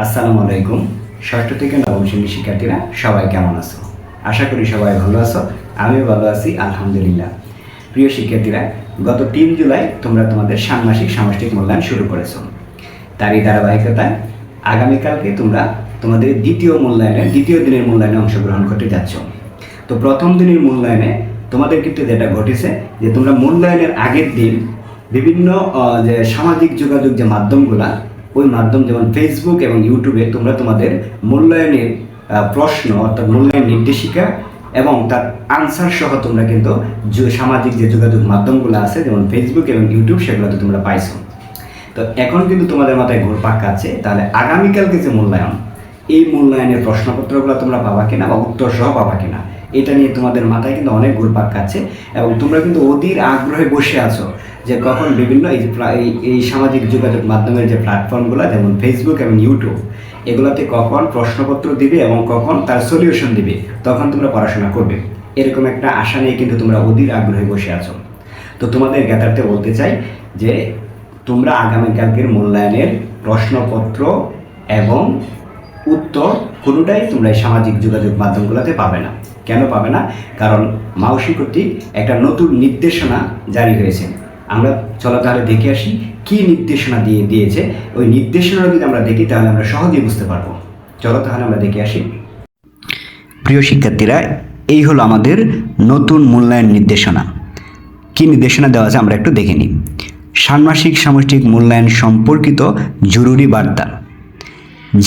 আসসালামু আলাইকুম। ষষ্ঠ থেকে নবম শ্রেণির শিক্ষার্থীরা সবাই কেমন আছো? আশা করি সবাই ভালো আছো, আমিও ভালো আছি, আলহামদুলিল্লাহ। প্রিয় শিক্ষার্থীরা, গত তিন জুলাই তোমরা তোমাদের ষান্মাসিক সামষ্টিক মূল্যায়ন শুরু করেছ। তারই ধারাবাহিকতায় আগামীকালকে তোমরা তোমাদের দ্বিতীয় মূল্যায়নে দ্বিতীয় দিনের মূল্যায়নে অংশগ্রহণ করতে যাচ্ছ। তো প্রথম দিনের মূল্যায়নে তোমাদের কিন্তু যেটা ঘটেছে, যে তোমরা মূল্যায়নের আগের দিন বিভিন্ন যে সামাজিক যোগাযোগ যে মাধ্যমগুলা ওই মাধ্যম যেমন ফেসবুক এবং ইউটিউবে তোমরা তোমাদের মূল্যায়নের প্রশ্ন অর্থাৎ মূল্যায়ন নির্দেশিকা এবং তার আনসার সহ তোমরা কিন্তু সামাজিক যে যোগাযোগ মাধ্যমগুলো আছে, যেমন ফেসবুক এবং ইউটিউব সেগুলোতে তোমরা পাইছো। তো এখন কিন্তু তোমাদের মাথায় ঘুরপাক আছে। তাহলে আগামীকালকে যে মূল্যায়ন, এই মূল্যায়নের প্রশ্নপত্রগুলো তোমরা পাবা কিনা বা উত্তর সহ পাবা কিনা, এটা নিয়ে তোমাদের মাথায় কিন্তু অনেক ঘুরপাক খাচ্ছে এবং তোমরা কিন্তু অধীর আগ্রহে বসে আছো যে কখন বিভিন্ন এই এই- সামাজিক যোগাযোগ মাধ্যমের যে প্ল্যাটফর্মগুলো যেমন ফেসবুক এবং ইউটিউব এগুলোতে কখন প্রশ্নপত্র দিবে এবং কখন তার সলিউশন দিবে, তখন তোমরা পড়াশোনা করবে। এরকম একটা আশা নিয়ে কিন্তু তোমরা অধীর আগ্রহে বসে আছো। তো তোমাদের জ্ঞাতার্থে বলতে চাই যে, তোমরা আগামীকালকের মূল্যায়নের প্রশ্নপত্র এবং উত্তর কোনোটাই তোমরা এই সামাজিক যোগাযোগ মাধ্যমগুলোতে পাবে না। কেন পাবে না? কারণ মাউসি কর্তৃক একটা নতুন নির্দেশনা জারি হয়েছে। আমরা চলো তাহলে দেখে আসি কি নির্দেশনা দিয়ে দিয়েছে। ওই নির্দেশনা যদি আমরা দেখি, তাহলে আমরা সহজেই বুঝতে পারব। চলো তাহলে আমরা দেখে আসি। প্রিয় শিক্ষার্থীরা, এই হলো আমাদের নতুন মূল্যায়ন নির্দেশনা। কি নির্দেশনা দেওয়া আছে আমরা একটু দেখে নিই। ষান্মাসিক সামষ্টিক মূল্যায়ন সম্পর্কিত জরুরি বার্তা।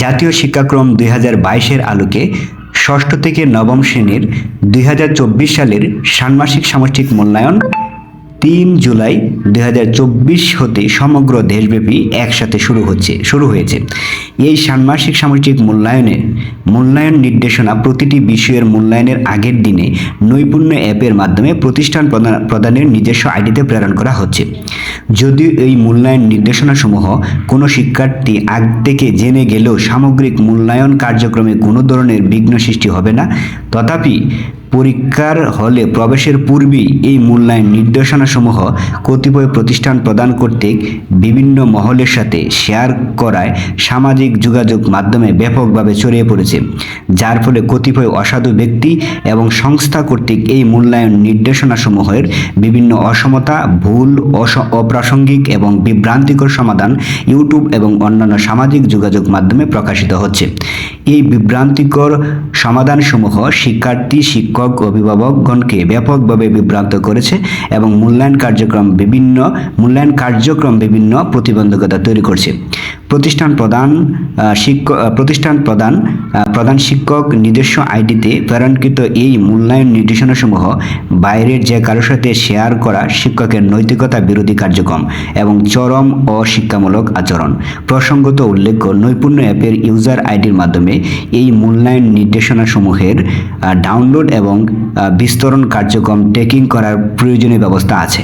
জাতীয় শিক্ষাক্রম দুই হাজার বাইশের আলোকে ষষ্ঠ থেকে নবম শ্রেণির দুই হাজার চব্বিশ সালের ষান্মাসিক সামষ্টিক মূল্যায়ন তিন জুলাই দুই হাজার চব্বিশ হতে সমগ্র দেশব্যাপী একসাথে শুরু হচ্ছে, শুরু হয়েছে। এই ষান্মাসিক সামষ্টিক মূল্যায়নের, মূল্যায়ন নির্দেশনা প্রতিটি বিষয়ের মূল্যায়নের আগের দিনে নৈপুণ্য অ্যাপের মাধ্যমে প্রতিষ্ঠান প্রদান- প্রদানের নিজস্ব আইডিতে প্রেরণ করা হচ্ছে। যদিও এই মূল্যায়ন নির্দেশনাসমূহ কোনো শিক্ষার্থী আগ থেকে জেনে গেলেও সামগ্রিক মূল্যায়ন কার্যক্রমে কোনো ধরনের বিঘ্ন সৃষ্টি হবে না। তথাপি পরীক্ষার হলে প্রবেশের পূর্বেই এই মূল্যায়ন নির্দেশনাসমূহ কতিপয় প্রতিষ্ঠান প্রদান কর্তৃক বিভিন্ন মহলের সাথে শেয়ার করায় সামাজিক যোগাযোগ মাধ্যমে ব্যাপকভাবে ছড়িয়ে পড়েছে, যার ফলে কতিপয় অসাধু ব্যক্তি এবং সংস্থা কর্তৃক এই মূল্যায়ন নির্দেশনাসমূহের বিভিন্ন অসমতা, ভুল অপ্রাসঙ্গিক এবং বিভ্রান্তিকর সমাধান ইউটিউব এবং অন্যান্য সামাজিক যোগাযোগ মাধ্যমে প্রকাশিত হচ্ছে। এই বিভ্রান্তিকর সমাধানসমূহ শিক্ষার্থী, শিক্ষক অভিভাবকগণকে ব্যাপকভাবে বিভ্রান্ত করেছে এবং মূল্যায়ন কার্যক্রম বিভিন্ন, মূল্যায়ন কার্যক্রম বিভিন্ন প্রতিবন্ধকতা তৈরি করছে। প্রতিষ্ঠান প্রধান শিক্ষক প্রতিষ্ঠান প্রধান প্রধান শিক্ষক নিজস্ব আইডিতে প্রেরণকৃত এই মূল্যায়ন নির্দেশনাসমূহ বাইরের যে কারোর সাথে শেয়ার করা শিক্ষকের নৈতিকতা বিরোধী কার্যক্রম এবং চরম অশিক্ষামূলক আচরণ। প্রসঙ্গত উল্লেখ্য, নৈপুণ্য অ্যাপের ইউজার আইডির মাধ্যমে এই মূল্যায়ন নির্দেশনাসমূহের ডাউনলোড এবং আহ, বিস্তরণ কার্যক্রম ট্রেকিং করার প্রয়োজনীয় ব্যবস্থা আছে।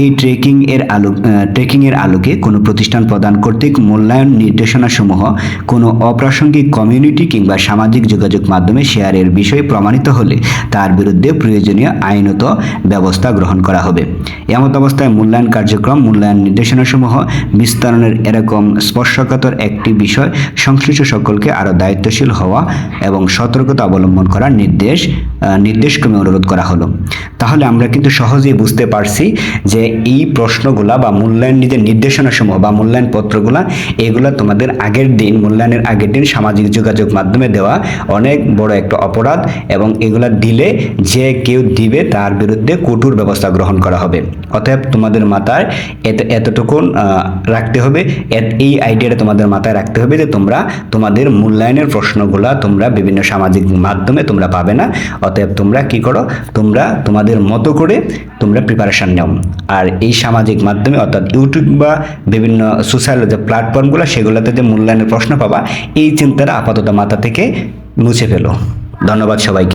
এই ট্রেকিং এর আলো ট্রেকিং এর আলোকে কোনো প্রতিষ্ঠান প্রদান কর্তৃক মূল্যায়ন নির্দেশনাসমূহ, কোনো অপ্রাসঙ্গিক কমিউনিটি কিংবা সামাজিক যোগাযোগ মাধ্যমে শেয়ারের বিষয় প্রমাণিত হলে তার বিরুদ্ধে প্রয়োজনীয় আইনত ব্যবস্থা গ্রহণ করা হবে। এমত অবস্থায় মূল্যায়ন কার্যক্রম, মূল্যায়ন নির্দেশনাসমূহ বিস্তারণের এরকম স্পর্শকাতর একটি বিষয় সংশ্লিষ্ট সকলকে আরও দায়িত্বশীল হওয়া এবং সতর্কতা অবলম্বন করার নির্দেশ নির্দেশক্রমে অনুরোধ করা হলো। তাহলে আমরা কিন্তু সহজেই বুঝতে পারছি যে এই প্রশ্নগুলা বা মূল্যায়ন নিজের নির্দেশনাসমূহ বা মূল্যায়ন পত্রগুলা এগুলা তোমাদের আগের দিন মূল্যায়নের আগের দিন সামাজিক যোগাযোগ মাধ্যমে দেওয়া অনেক বড় একটা অপরাধ এবং এগুলা দিলে যে কেউ দিবে তার বিরুদ্ধে কঠোর ব্যবস্থা গ্রহণ করা হবে। অতএব তোমাদের মাথায় এত এতটুকুন আহ, রাখতে হবে। এই আইডিয়াটা তোমাদের মাথায় রাখতে হবে যে তোমরা তোমাদের মূল্যায়নের প্রশ্নগুলা তোমরা বিভিন্ন সামাজিক মাধ্যমে তোমরা পাবে না। অতএব তোমরা কি করো? তোমরা তোমাদের মতো করে তোমরা প্রিপারেশান নাও। আর এই সামাজিক মাধ্যমে অর্থাৎ ইউটিউব বা বিভিন্ন সোশ্যাল যে প্ল্যাটফর্মগুলো সেগুলোতে যে মূল্যায়নের প্রশ্ন পাবা, এই চিন্তাটা আপাতত মাথা থেকে মুছে ফেলো। ধন্যবাদ সবাইকে।